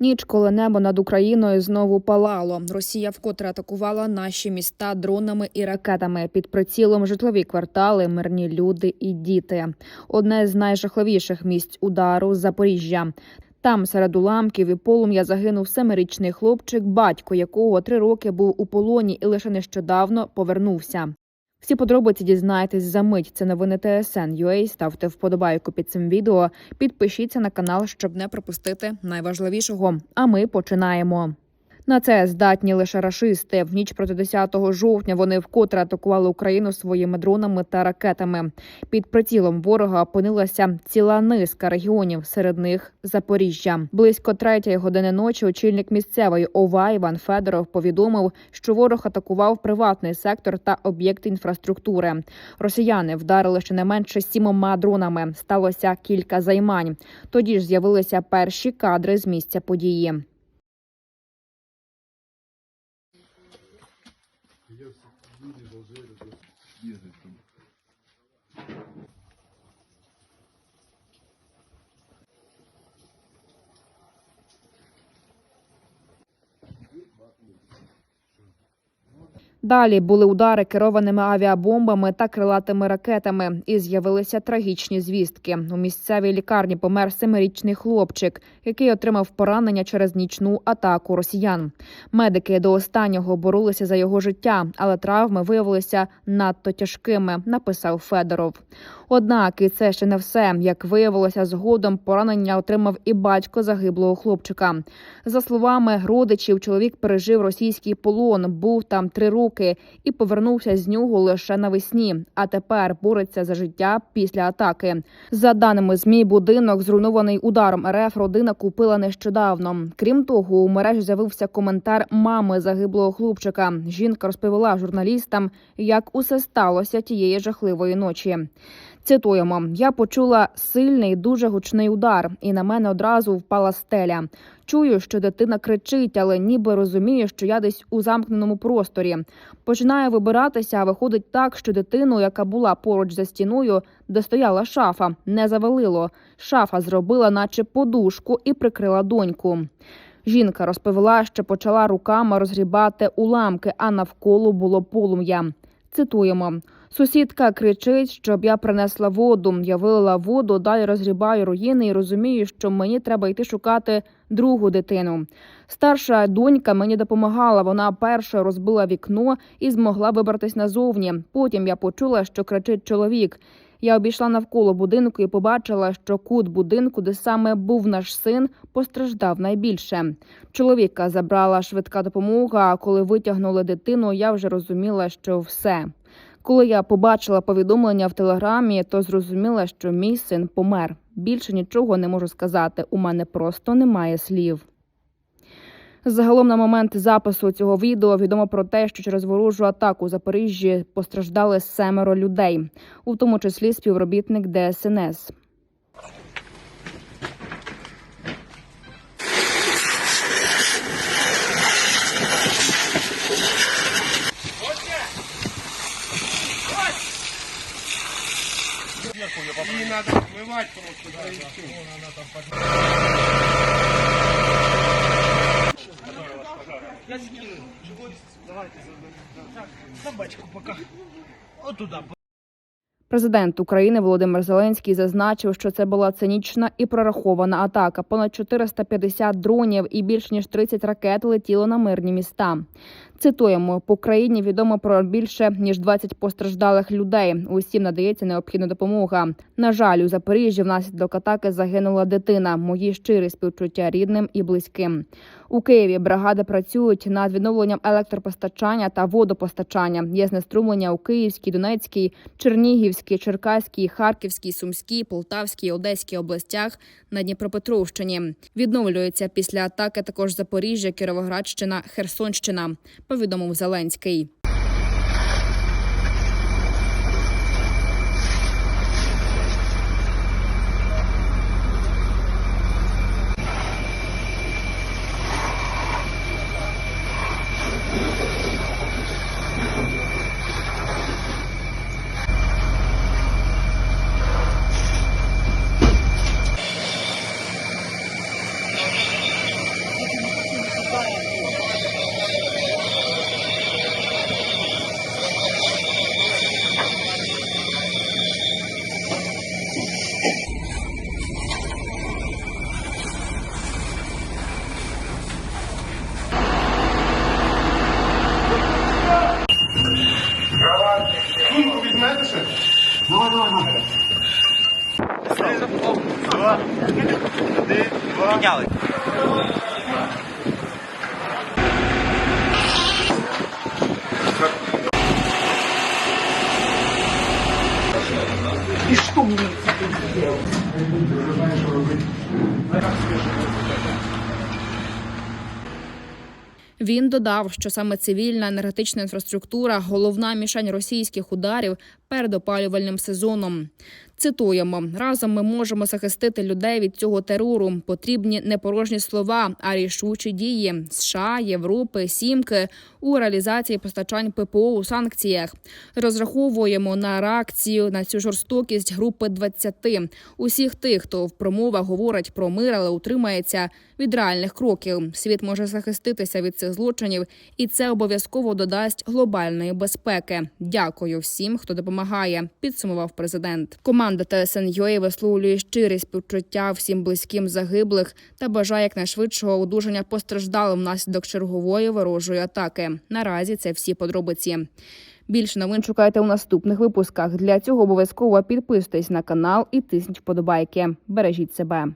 Ніч, коли небо над Україною знову палало. Росія вкотре атакувала наші міста дронами і ракетами під прицілом житлові квартали, мирні люди і діти. Одне з найжахливіших місць удару Запоріжжя. Там серед уламків і полум'я загинув семирічний хлопчик, батько якого три роки був у полоні і лише нещодавно повернувся. Всі подробиці дізнаєтесь за мить. Це новини ТСН. Ставте вподобайку під цим відео. Підпишіться на канал, щоб не пропустити найважливішого. А ми починаємо. На це здатні лише рашисти. В ніч проти 10 жовтня вони вкотре атакували Україну своїми дронами та ракетами. Під прицілом ворога опинилася ціла низка регіонів, серед них Запоріжжя. Близько третьої години ночі очільник місцевої ОВА Іван Федоров повідомив, що ворог атакував приватний сектор та об'єкти інфраструктури. Росіяни вдарили щонайменше сімома дронами. Сталося кілька займань. Тоді ж з'явилися перші кадри з місця події. пасажири, їздить там. Далі були удари керованими авіабомбами та крилатими ракетами, і з'явилися трагічні звістки. У місцевій лікарні помер семирічний хлопчик, який отримав поранення через нічну атаку росіян. Медики до останнього боролися за його життя, але травми виявилися надто тяжкими. Написав Федоров. Однак і це ще не все. Як виявилося, згодом поранення отримав і батько загиблого хлопчика. За словами родичів, чоловік пережив російський полон, був там три роки і повернувся з нього лише навесні. А тепер бореться за життя після атаки. За даними змі, будинок зруйнований ударом РФ родина купила нещодавно. Крім того, у мережі з'явився коментар мами загиблого хлопчика. Жінка розповіла журналістам, як усе сталося тієї жахливої ночі. Цитуємо: я почула сильний, дуже гучний удар, і на мене одразу впала стеля. Чую, що дитина кричить, але ніби розуміє, що я десь у замкненому просторі. Починаю вибиратися, а виходить так, що дитину, яка була поруч за стіною, де стояла шафа, не завалило. Шафа зробила, наче подушку, і прикрила доньку. Жінка розповіла, що почала руками розгрібати уламки, а навколо було полум'я. Цитуємо. Сусідка кричить, щоб я принесла воду. Я вилила воду, далі розгрібаю руїни і розумію, що мені треба йти шукати другу дитину. Старша донька мені допомагала. Вона перша розбила вікно і змогла вибратись назовні. Потім я почула, що кричить чоловік. Я обійшла навколо будинку і побачила, що кут будинку, де саме був наш син, постраждав найбільше. Чоловіка забрала швидка допомога. А коли витягнули дитину, я вже розуміла, що все. Коли я побачила повідомлення в телеграмі, то зрозуміла, що мій син помер. Більше нічого не можу сказати. У мене просто немає слів. Загалом на момент запису цього відео відомо про те, що через ворожу атаку у Запоріжжі постраждали семеро людей, у тому числі співробітник ДСНС. И отмывать просто, да, и всё. Я скину. Давайте, так, собачку пока. Вот туда. Президент України Володимир Зеленський зазначив, що це була цинічна і прорахована атака. Понад 450 дронів і більш ніж 30 ракет летіло на мирні міста. Цитуємо по країні відомо про більше ніж 20 постраждалих людей. Усім надається необхідна допомога. На жаль, у Запоріжжі внаслідок атаки загинула дитина. Мої щирі співчуття рідним і близьким. У Києві бригади працюють над відновленням електропостачання та водопостачання. Є знеструмлення у Київській, Донецькій, Чернігівській, Черкаській, Харківській, Сумській, Полтавській, Одеській областях на Дніпропетровщині. Відновлюється після атаки також Запоріжжя, Кіровоградщина, Херсонщина. Повідомив Зеленський. Підняли. И что мне делать? Він додав, що саме цивільна енергетична інфраструктура головна мішень російських ударів перед опалювальним сезоном. Цитуємо: разом ми можемо захистити людей від цього терору. Потрібні не порожні слова, а рішучі дії США, Європи, Сімки у реалізації постачань ППО у санкціях. Розраховуємо на реакцію на цю жорстокість групи 20. Усіх тих, хто в промовах говорить про мир, але утримається від реальних кроків. Світ може захиститися від цих злочинів, і це обов'язково додасть глобальної безпеки. Дякую всім, хто допомагає. Підсумував президент. Команда ТСН.UA висловлює щирі співчуття всім близьким загиблих та бажає якнайшвидшого одужання постраждалим внаслідок чергової ворожої атаки. Наразі це всі подробиці. Більше новин шукайте у наступних випусках. Для цього обов'язково підписуйтесь на канал і тисніть вподобайки. Бережіть себе.